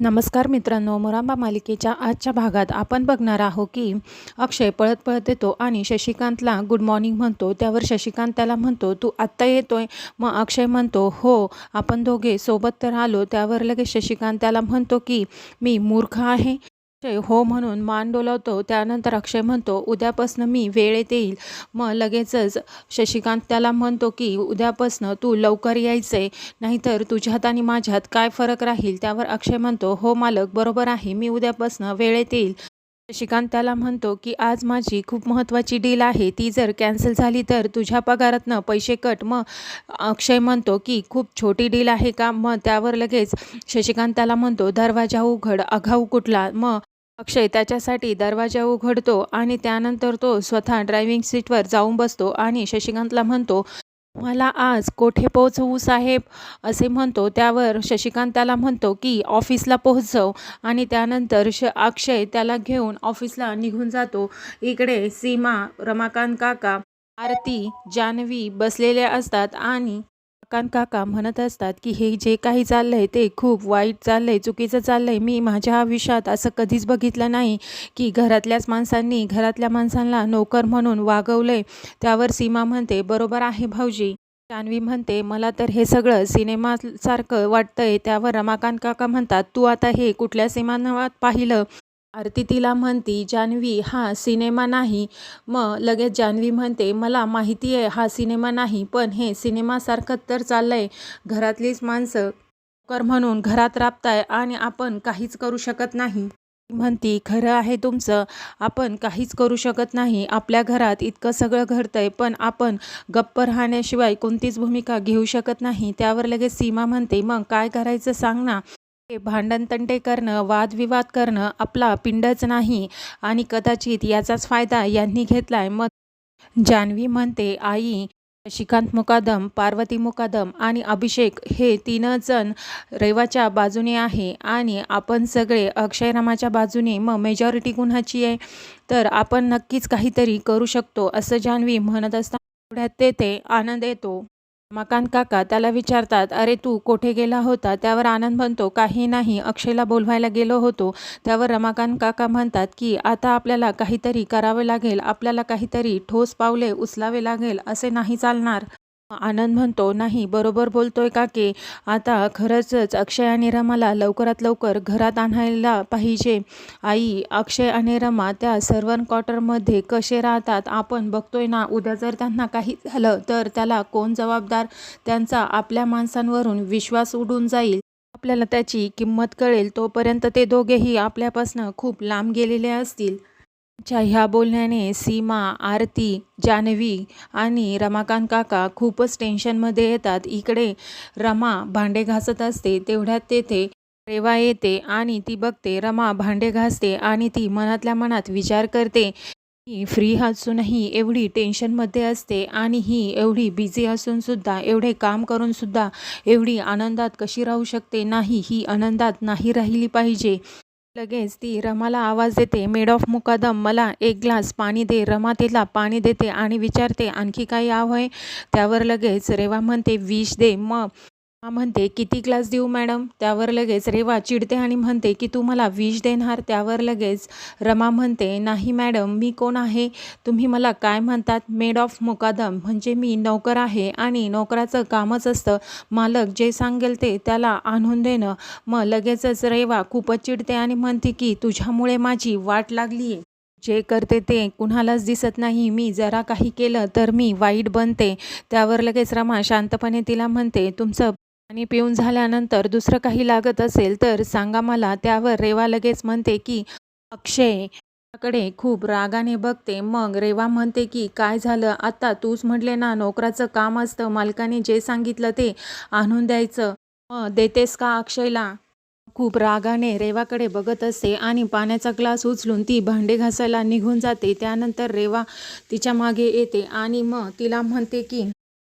नमस्कार मित्रांनो मुरांबा मालिकेच्या आजच्या भागात आपण बघणार आहोत की अक्षय पळत पळत येतो आणि शशिकांतला गुड मॉर्निंग म्हणतो. त्यावर शशिकांत त्याला म्हणतो तू आत्ता येतोय. मग अक्षय म्हणतो हो आपण दोघे सोबत तर आलो. त्यावर लगेच शशिकांत त्याला म्हणतो की मी मूर्ख आहे. अक्षय हो म्हणून मान डोलावतो. त्यानंतर अक्षय म्हणतो उद्यापासनं मी वेळेत येईल. मग लगेचच शशिकांत त्याला म्हणतो की उद्यापासनं तू लवकर यायचंय नाहीतर तुझ्यात आणि माझ्यात काय फरक राहील? त्यावर अक्षय म्हणतो हो मालक बरोबर आहे मी उद्यापासनं वेळेत येईल. शशिकांत त्याला म्हणतो की आज माझी खूप महत्त्वाची डील आहे. ती जर कॅन्सल झाली तर तुझ्या पगारातनं पैसे कट. मग अक्षय म्हणतो की खूप छोटी डील आहे का? मग त्यावर लगेच शशिकांत त्याला म्हणतो दरवाजा उघड आघाऊ कुठला? मग अक्षय त्याच्यासाठी दरवाजा उघडतो आणि त्यानंतर तो स्वतः ड्रायव्हिंग सीटवर जाऊन बसतो आणि शशिकांतला म्हणतो मला आज कोठे पोहोचवू साहेब? असे म्हणतो. त्यावर शशिकांत त्याला म्हणतो की ऑफिसला पोहोचव. आणि त्यानंतर श अक्षय त्याला घेऊन ऑफिसला निघून जातो. इकडे सीमा रमाकांत काका आरती जान्हवी बसलेल्या असतात आणि रमाकांत काका म्हणत असतात की हे जे काही चाललंय ते खूप वाईट चाललंय चुकीचं चाललंय. मी माझ्या आयुष्यात असं कधीच बघितलं नाही की घरातल्याच माणसांनी घरातल्या माणसांना नोकर म्हणून वागवलंय. त्यावर सीमा म्हणते बरोबर आहे भाऊजी. जान्हवी म्हणते मला तर हे सगळं सिनेमासारखं वाटतंय. त्यावर रमाकांत काका म्हणतात तू आता हे कुठल्या सिनेमात पाहिलं? आरती तिला म्हणती जान्हवी हा सिनेमा नाही. मग लगेच जान्हवी म्हणते मला माहिती आहे हा सिनेमा नाही पण हे सिनेमासारखं तर चाललं आहे घरातलीच माणसं कर म्हणून घरात राबताय आणि आपण काहीच करू शकत नाही. म्हणती खरं आहे तुमचं आपण काहीच करू शकत नाही आपल्या घरात इतकं सगळं घडतंय पण आपण गप्प राहण्याशिवाय कोणतीच भूमिका घेऊ शकत नाही. त्यावर लगेच सीमा म्हणते मग काय करायचं सांग ना भांडणतंटे करणं वादविवाद करणं आपला पिंडच नाही आणि कदाचित याचाच फायदा यांनी घेतलाय. मग जान्हवी म्हणते आई शिकांत मुकादम पार्वती मुकादम आणि अभिषेक हे तीनच जण रेवाच्या बाजूने आहे आणि आपण सगळे अक्षयरामाच्या बाजूने मग मेजॉरिटी गुन्हाची आहे? तर आपण नक्कीच काहीतरी करू शकतो असं जान्हवी म्हणत असताना तेवढ्यात तेथे आनंद येतो. मकान काका त्याला विचारतात अरे तू कोठे गेला होता? त्यावर आनंद म्हणतो काही नाही. अक्षयला बोलवायला गेलो होतो. त्यावर रमाकांत काका म्हणतात की आता आपल्याला काहीतरी करावे लागेल. आपल्याला काहीतरी ठोस पावले उचलावे लागेल. असे नाही चालणार. आनंद म्हणतो नाही बरोबर बोलतोय काके आता खरंच अक्षय आणि रमाला लवकरात लवकर घरात आणायला पाहिजे. आई अक्षय आणि रमा त्या सर्वन क्वार्टरमध्ये कसे राहतात आपण बघतोय ना? उद्या जर त्यांना काही झालं तर त्याला कोण जबाबदार? त्यांचा आपल्या माणसांवरून विश्वास उडून जाईल. आपल्याला त्याची किंमत कळेल तोपर्यंत ते दोघेही आपल्यापासनं खूप लांब गेलेले असतील. च्या ह्या बोलण्याने सीमा आरती जान्हवी आणि रमाकांत काका खूपच टेन्शनमध्ये येतात. इकडे रमा भांडे घासत असते तेवढ्यात तेथे रेवा येते आणि ती बघते. रमा भांडे घासते आणि ती मनातल्या मनात विचार करते ही फ्री असूनही एवढी टेन्शनमध्ये असते आणि ही एवढी बिझी असूनसुद्धा एवढे काम करूनसुद्धा एवढी आनंदात कशी राहू शकते? नाही ही आनंदात नाही राहिली पाहिजे. लगेच ती रमाला आवाज देते मेड ऑफ मुकादम मला एक ग्लास पाणी दे. रमा तिला पाणी देते आणि विचारते आणखी काही आहे त्यावर लगेच रेवा म्हणते विष दे. मग म्हणते किती ग्लास देऊ मॅडम? त्यावर लगेच रेवा चिडते आणि म्हणते की तू मला विष देणार. त्यावर लगेच रमा म्हणते नाही मॅडम मी कोण आहे? तुम्ही मला काय म्हणतात? मेड ऑफ मुकादम म्हणजे मी नोकर आहे आणि नोकराचं कामच असतं. मालक जे सांगेल ते त्याला आणून देणं. मग लगेचच रेवा खूपच चिडते आणि म्हणते की तुझ्यामुळे माझी वाट लागली आहे जे करते ते कुणालाच दिसत नाही. मी जरा काही केलं तर मी वाईट बनते. त्यावर लगेच रमा शांतपणे तिला म्हणते तुमचं पाणी पिऊन झाल्यानंतर दुसरं काही लागत असेल तर सांगा मला. त्यावर रेवा लगेच म्हणते की अक्षयकडे खूप रागाने बघते. मग रेवा म्हणते की काय झालं? आता तूच म्हटले ना नोकराचं काम असतं. मालकाने जे सांगितलं ते आणून द्यायचं. मग देतेस का अक्षयला? खूप रागाने रेवाकडे बघत असते आणि पाण्याचा ग्लास उचलून ती भांडे घासायला निघून जाते. त्यानंतर रेवा तिच्यामागे येते आणि मग तिला म्हणते की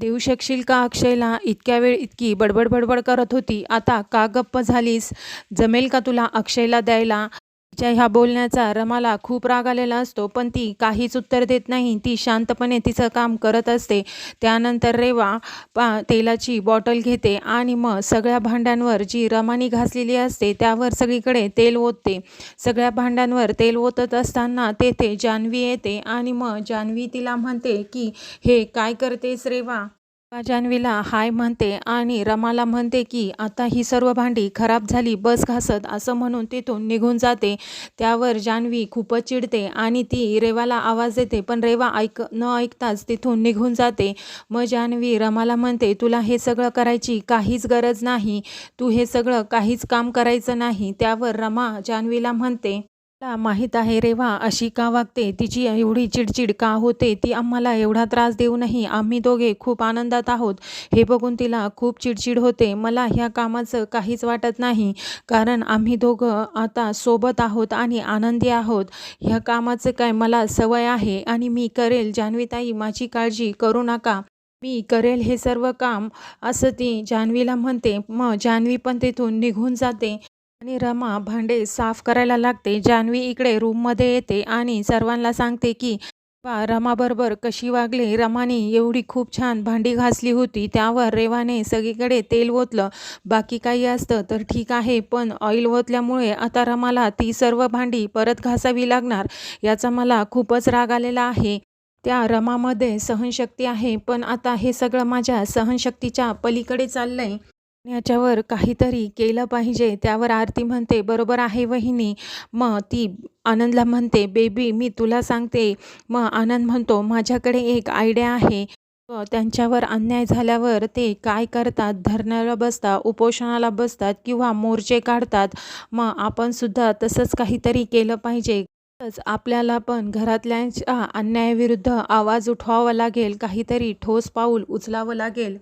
देऊ शकशील का अक्षयला? इतक्या वेळ इतकी बडबड बडबड करत होती. आता का गप्प झालीस? जमेल का तुला अक्षयला द्यायला? तिच्या ह्या बोलण्याचा रमाला खूप राग आलेला असतो पण ती काहीच उत्तर देत नाही. ती शांतपणे तिचं काम करत असते. त्यानंतर रेवा पा तेलाची बॉटल घेते आणि मग सगळ्या भांड्यांवर जी रमानी घासलेली असते त्यावर सगळीकडे तेल ओतते. सगळ्या भांड्यांवर तेल ओतत असताना तेथे जान्हवी येते आणि मग जान्हवी तिला म्हणते की हे काय करतेस रेवा? जान्हवीला हाय म्हणते आणि रमाला म्हणते की आता ही सर्व भांडी खराब झाली बस घासत असं म्हणून तिथून निघून जाते. त्यावर जान्हवी खूपच चिडते आणि ती रेवाला आवाज देते पण रेवा ऐक न ऐकताच तिथून निघून जाते. मग जान्हवी रमाला म्हणते तुला हे सगळं करायची काहीच गरज नाही. तू हे सगळं काहीच काम करायचं नाही. त्यावर रमा जान्हवीला म्हणते ला माहीत आहे रेवा अशी का वागते? तिची एवढी चिडचिड का होते? ती आम्हाला एवढा त्रास देऊनही आम्ही दोघे खूप आनंदात आहोत. हे बघून तिला खूप चिडचिड होते. मला ह्या कामाचं काहीच वाटत नाही. कारण आम्ही दोघं आता सोबत आहोत आणि आनंदी आहोत. ह्या कामाचं काय मला सवय आहे आणि मी करेल. जान्हवीताई माझी काळजी करू नका. मी करेल हे सर्व काम असं ती जान्हवीला म्हणते. मग जान्हवी पण तिथून निघून जाते. आणि रमा भांडे साफ करायला लागते. जान्हवी इकडे रूममध्ये येते आणि सर्वांना सांगते की बा रमाबरोबर कशी वागले? रमाने एवढी खूप छान भांडी घासली होती. त्यावर रेवाने सगळीकडे तेल ओतलं. बाकी काही असतं तर ठीक आहे पण ऑइल ओतल्यामुळे आता रमाला ती सर्व भांडी परत घासावी लागणार याचा मला खूपच राग आलेला आहे. त्या रमामध्ये सहनशक्ती आहे पण आता हे सगळं माझ्या सहनशक्तीच्या पलीकडे चाललं आहे याच्यावर काहीतरी केलं पाहिजे. त्यावर आरती म्हणते बरोबर आहे वहिनी. मग ती आनंदला म्हणते बेबी मी तुला सांगते. मग आनंद म्हणतो माझ्याकडे एक आयडिया आहे. व त्यांच्यावर अन्याय झाल्यावर ते काय करतात? धरणाला बसतात उपोषणाला बसतात किंवा मोर्चे काढतात. मग आपणसुद्धा तसंच काहीतरी केलं पाहिजे. तसंच आपल्याला पण घरातल्यांच्या अन्यायाविरुद्ध आवाज उठवावा लागेल. काहीतरी ठोस पाऊल उचलावं लागेल.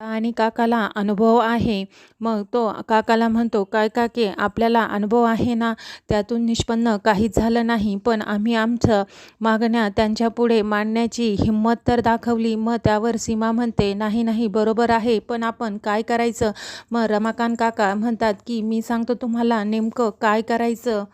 आणि काकाला अनुभव आहे. मग तो काकाला म्हणतो काय काके आपल्याला अनुभव आहे ना? त्यातून निष्पन्न काहीच झालं नाही. पण आम्ही आमचं मागण्या त्यांच्यापुढे मांडण्याची हिंमत तर दाखवली. मग त्यावर सीमा म्हणते नाही नाही बरोबर आहे. पण आपण काय करायचं? मग रमाकांत काका म्हणतात की मी सांगतो तुम्हाला नेमकं काय करायचं?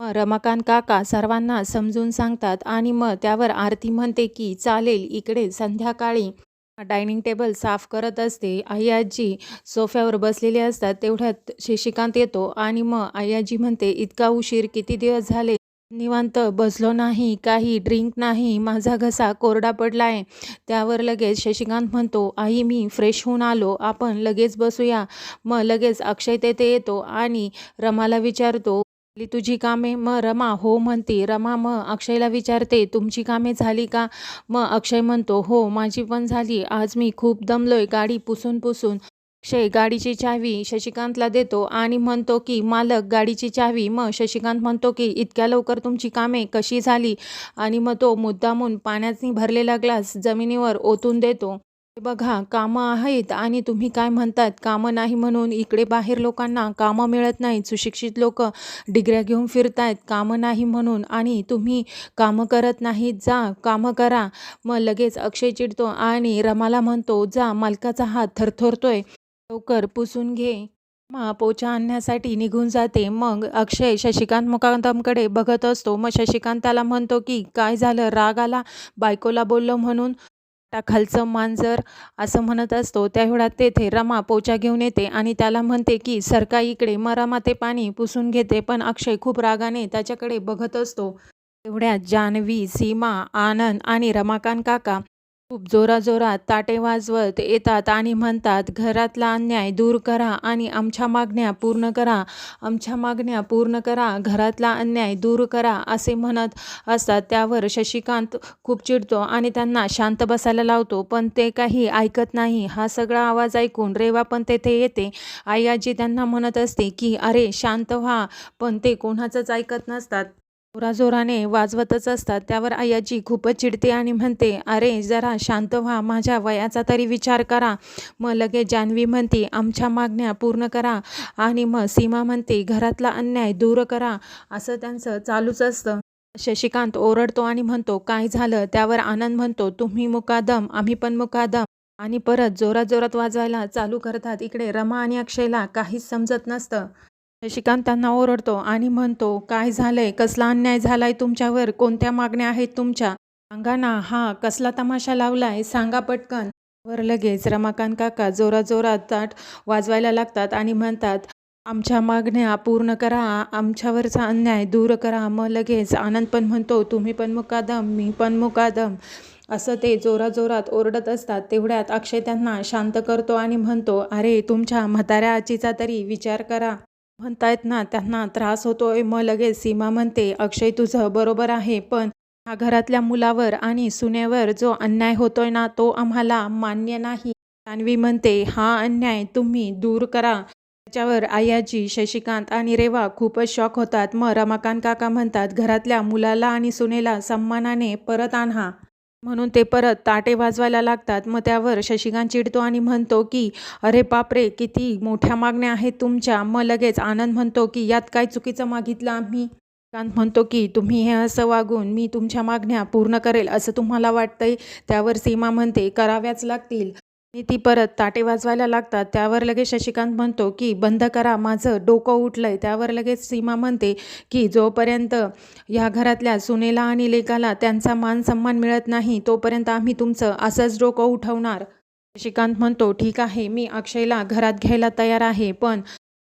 मग रमाकांत काका सर्वांना समजून सांगतात आणि मग त्यावर आरती म्हणते की चालेल इकडे संध्याकाळी डायनिंग टेबल साफ करत असते. आई आजी सोफ्यावर बसलेले असतात. तेवढ्यात शशिकांत येतो आणि मग आई आजी म्हणते इतका उशीर किती दिवस झाले? निवांत बसलो नाही काही ड्रिंक नाही माझा घसा कोरडा पडला आहे त्यावर लगेच शशिकांत म्हणतो आई मी फ्रेश होऊन आलो. आपण लगेच बसूया. मग लगेच अक्षय तेथे येतो आणि रमाला विचारतो झाली तुझी कामे म रमा हो म्हणते. रमा मग अक्षयला विचारते तुमची कामे झाली का? मग अक्षय म्हणतो हो माझी पण झाली. आज मी खूप दमलोय. गाडी पुसून पुसून. अक्षय गाडीची चावी शशिकांतला देतो आणि म्हणतो की मालक गाडीची चावी. मग शशिकांत म्हणतो की इतक्या लवकर तुमची कामे कशी झाली? आणि मग तो मुद्दामून पाण्याने भरलेला ग्लास जमिनीवर ओतून देतो. बघा कामं आहेत आणि तुम्ही काय म्हणतात? कामं नाही म्हणून इकडे बाहेर लोकांना कामं मिळत नाहीत. सुशिक्षित लोक डिग्र्या घेऊन फिरतायत. कामं नाही म्हणून आणि तुम्ही कामं करत नाहीत. जा कामं करा. मग लगेच अक्षय चिडतो आणि रमाला म्हणतो जा मालकाचा हात थरथरतोय. लवकर पुसून घे. मा पोचा आणण्यासाठी निघून जाते. मग अक्षय शशिकांत मुकांतमकडे बघत असतो. मग शशिकांत त्याला म्हणतो की काय झालं? राग आला? बायकोला बोललो म्हणून खालचं मांजर असं म्हणत असतो त्यावेळात तेथे रमा पोचा घेऊन येते आणि त्याला म्हणते की सरका इकडे मरामा ते पाणी पुसून घेते पण अक्षय खूप रागाने त्याच्याकडे बघत असतो. तेवढ्यात जान्हवी सीमा आनंद आणि रमाकांत काका खूप जोराजोरात ताटे वाजवत येतात आणि म्हणतात घरातला अन्याय दूर करा आणि आमच्या मागण्या पूर्ण करा. आमच्या मागण्या पूर्ण करा. घरातला अन्याय दूर करा असे म्हणत असतात. त्यावर शशिकांत खूप चिडतो आणि त्यांना शांत बसायला लावतो. पण ते काही ऐकत नाही. हा सगळा आवाज ऐकून रेवा पण तेथे येते. आई आजी त्यांना म्हणत असते की अरे शांत व्हा. पण ते कोणाचंच ऐकत नसतात. जोराजोराने वाजवतच असतात. त्यावर आयाजी खूपच चिडते आणि म्हणते अरे जरा शांत व्हा माझ्या वयाचा तरी विचार करा. मग लगेच जान्हवी म्हणते आमच्या मागण्या पूर्ण करा. आणि मग सीमा म्हणते घरातला अन्याय दूर करा. असं त्यांचं चालूच असतं. शशिकांत ओरडतो आणि म्हणतो काय झालं? त्यावर आनंद म्हणतो तुम्ही मुकादम आम्ही पण मुकादम. आणि परत जोरात जोरात वाजवायला चालू करतात. इकडे रमा आणि अक्षयला काहीच समजत नसतं. शशिकांत त्यांना ओरडतो आणि म्हणतो काय झालंय? कसला अन्याय झालाय तुमच्यावर? कोणत्या मागण्या आहेत तुमच्या? सांगा ना हा कसला तमाशा लावलाय? सांगा पटकन. वर लगेच रमाकांत काका जोरात जोरात ताट वाजवायला लागतात आणि म्हणतात आमच्या मागण्या पूर्ण करा आमच्यावरचा अन्याय दूर करा. मग लगेच आनंद पण म्हणतो तुम्ही पण मुकादम मी पण मुकादम. असं ते जोराजोरात जोरात ओरडत असतात. तेवढ्यात अक्षय त्यांना शांत करतो आणि म्हणतो अरे तुमच्या म्हाताऱ्या आजीचा तरी विचार करा. म्हणतायत ना त्यांना त्रास होतोय. मग लगेच सीमा म्हणते अक्षय तुझं बरोबर आहे पण ह्या घरातल्या मुलावर आणि सुनेवर जो अन्याय होतोय ना तो आम्हाला मान्य नाही. तान्वी म्हणते हा अन्याय तुम्ही दूर करा. त्याच्यावर आयाजी शशिकांत आणि रेवा खूपच शॉक होतात. मग रमाकांत काका म्हणतात घरातल्या मुलाला आणि सुनेला सन्मानाने परत आणा. म्हणून ते परत ताटे वाजवायला लागतात. मग त्यावर शशिकांत चिडतो आणि म्हणतो की अरे बापरे किती मोठ्या मागण्या आहेत तुमच्या. मग लगेच आनंद म्हणतो की यात काय चुकीचं मागितलं आम्ही? कांत म्हणतो की तुम्ही हे असं वागून मी तुमच्या मागण्या पूर्ण करेल असं तुम्हाला वाटतंय? त्यावर सीमा म्हणते कराव्याच लागतील. आणि ती परत ताटे वाजवायला लागतात. त्यावर लगेच शशिकांत म्हणतो की बंद करा माझं डोकं उठलंय. त्यावर लगेच सीमा म्हणते की जोपर्यंत ह्या घरातल्या सुनेला आणि लेकाला त्यांचा मान सन्मान मिळत नाही तोपर्यंत आम्ही तुमचं असंच डोकं उठवणार. शशिकांत म्हणतो ठीक आहे मी अक्षयला घरात घ्यायला तयार आहे पण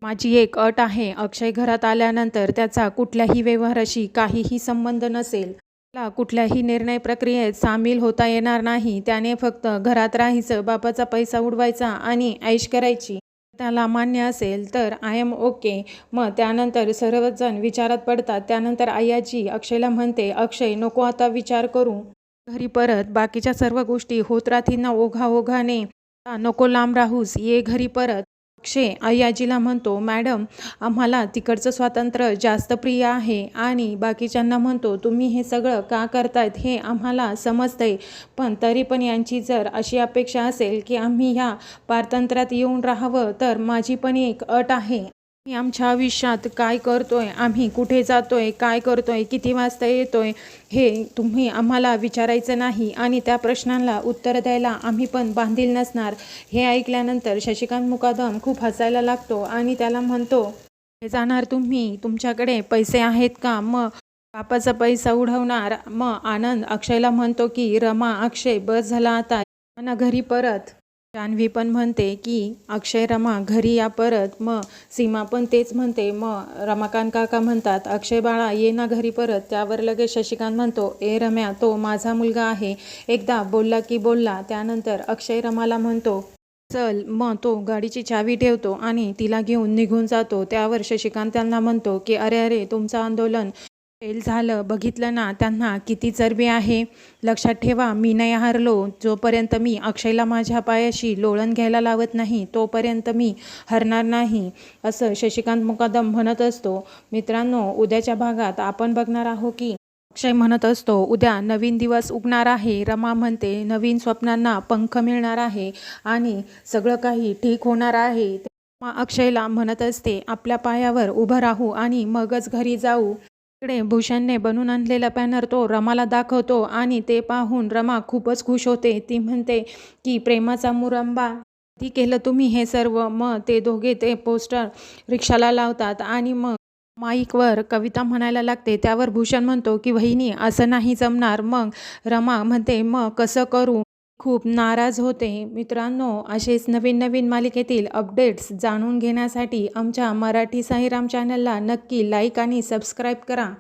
माझी एक अट आहे. अक्षय घरात आल्यानंतर त्याचा कुठल्याही व्यवहाराशी काहीही संबंध नसेल. ला कुठल्याही निर्णय प्रक्रियेत सामील होता येणार नाही. त्याने फक्त घरात राहायचं बापाचा पैसा उडवायचा आणि ऐश करायची. त्याला मान्य असेल तर आय एम ओके मग त्यानंतर सर्वजण विचारात पडतात. त्यानंतर आयाजी अक्षयला म्हणते अक्षय नको आता विचार करू. घरी परत बाकीच्या सर्व गोष्टी होत राहतींना ओघा ओघाने नको लांब राहूस. ये घरी परत. अक्षय आई म्हणतो मॅडम आम्हाला तिकडचं स्वातंत्र्य जास्त प्रिय आहे आणि बाकीच्यांना म्हणतो तुम्ही हे सगळं का करतायत हे आम्हाला समजतंय. पण तरी पण यांची जर अशी अपेक्षा असेल की आम्ही ह्या पारतंत्र्यात येऊन राहावं तर माझी पण एक अट आहे आम्ही आमच्या आयुष्यात काय करतोय आम्ही कुठे जातोय काय करतोय किती वाजता येतोय हे तुम्ही आम्हाला विचारायचं नाही. आणि त्या प्रश्नांना उत्तर द्यायला आम्ही पण बांधील नसणार. हे ऐकल्यानंतर शशिकांत मुकादम खूप हसायला लागतो आणि त्याला म्हणतो "हे जाणार तुम्ही? तुमच्याकडे पैसे आहेत का? मग बापाचा पैसा उडवणार. मग आनंद अक्षयला म्हणतो की रमा अक्षय बस झाला आता. ना घरी परत. जान्हवी पण म्हणते की अक्षय रमा घरी या परत मग सीमा पण तेच म्हणते मग रमाकांत काका म्हणतात अक्षय बाळा ये ना घरी परत त्यावर लगेच शशिकांत म्हणतो ए रम्या तो माझा मुलगा आहे. एकदा बोलला की बोलला त्यानंतर अक्षय रमाला म्हणतो चल मग तो गाडीची चावी ठेवतो आणि तिला घेऊन निघून जातो. त्यावर शशिकांत त्यांना म्हणतो की अरे अरे तुमचं आंदोलन फेल झालं बघितलं ना त्यांना किती चरबी आहे. लक्षात ठेवा मी नाही हरलो. जोपर्यंत मी अक्षयला माझ्या पायाशी लोळण घ्यायला लावत नाही तोपर्यंत मी हरणार नाही असं शशिकांत मुकादम म्हणत असतो. मित्रांनो उद्याच्या भागात आपण बघणार आहोत की अक्षय म्हणत असतो उद्या नवीन दिवस उगणार आहे. रमा म्हणते नवीन स्वप्नांना पंख मिळणार आहे आणि सगळं काही ठीक होणार आहे. अक्षयला म्हणत असते आपल्या पायावर उभं राहू आणि मगच घरी जाऊ. इकडे भूषणने बनवून आणलेला पॅनर तो रमाला दाखवतो आणि ते पाहून रमा खूपच खुश होते. ती म्हणते की प्रेमाचा मुरंबा ती केलं तुम्ही हे सर्व? मग ते दोघे ते पोस्टर रिक्षाला लावतात आणि मग माईकवर कविता म्हणायला लागते. त्यावर भूषण म्हणतो की वहिनी असं नाही जमणार. मग रमा म्हणते मग कसं करू? खूप नाराज होते. मित्रांनो असेच नवीन नवीन मालिकेतील अपडेट्स जाणून घेण्यासाठी आमच्या मराठी साईराम चॅनलला नक्की लाईक आणि सबस्क्राईब करा.